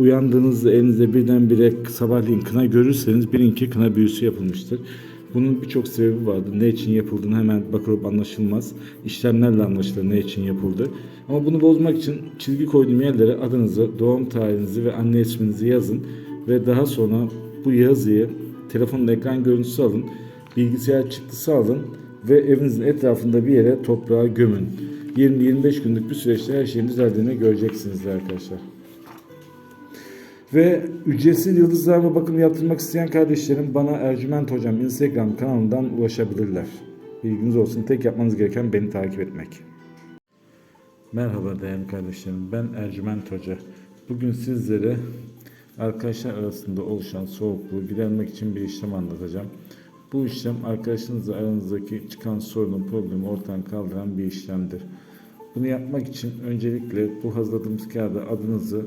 uyandığınızda elinizde birdenbire sabahleyin kına görürseniz bilin ki kına büyüsü yapılmıştır. Bunun birçok sebebi vardır. Ne için yapıldığını hemen bakılıp anlaşılmaz. İşlemlerle anlaşılır ne için yapıldı. Ama bunu bozmak için çizgi koyduğum yerlere adınızı, doğum tarihinizi ve anne isminizi yazın. Ve daha sonra bu yazıyı telefonun ekran görüntüsü alın. Bilgisayar çıktısı alın ve evinizin etrafında bir yere toprağa gömün. 20-25 günlük bir süreçte her şeyin düzeldiğini göreceksiniz arkadaşlar. Ve ücretsiz yıldızlarla bakım yaptırmak isteyen kardeşlerim bana Ercüment Hocam Instagram kanalından ulaşabilirler. Bilginiz olsun tek yapmanız gereken beni takip etmek. Merhaba değerli kardeşlerim ben Ercüment Hoca. Bugün sizlere arkadaşlar arasında oluşan soğukluğu gidermek için bir işlem anlatacağım. Bu işlem arkadaşınızla aranızdaki çıkan sorunu, problemi ortadan kaldıran bir işlemdir. Bunu yapmak için öncelikle bu hazırladığımız kağıda adınızı,